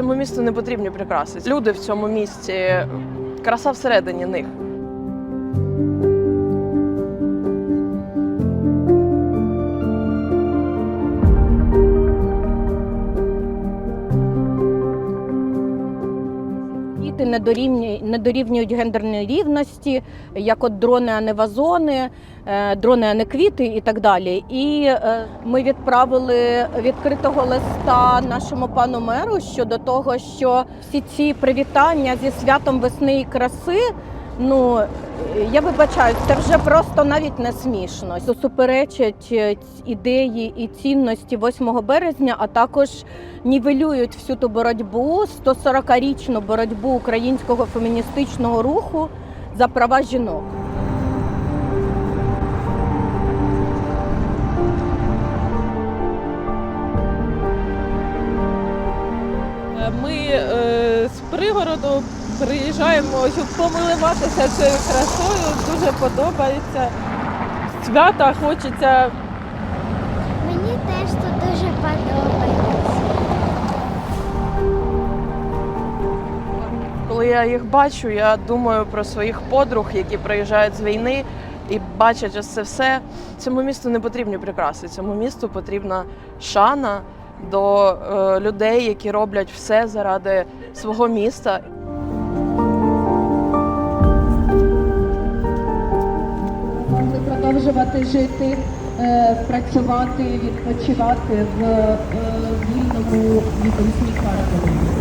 Цьому місту не потрібні прикраси. Люди в цьому місті, краса всередині них. Діти не дорівнюють, не дорівнюють гендерної рівності, як от дрони, а не вазони, е, дрони, а не квіти і так далі. І е, ми відправили відкритого листа нашому пану меру щодо того, що всі ці привітання зі святом весни і краси. Ну е, я вибачаю, це вже просто навіть не смішно. Суперечать е, ідеї і цінності 8 березня, а також нівелюють всю ту боротьбу, 140-річну боротьбу українського феміністичного руху за права жінок. Ми е, з пригороду приїжджаємо, щоб помилуватися цією красою. Дуже подобається. Свята хочеться Мені теж тут дуже подобається. Коли я їх бачу, я думаю про своїх подруг, які приїжджають з війни і бачать ось це все. Цьому місту не потрібні прикраси. Цьому місту потрібна шана до е, людей, які роблять все заради свого міста. Продовжувати жити, е, працювати, відпочивати в е, вільному від усміху.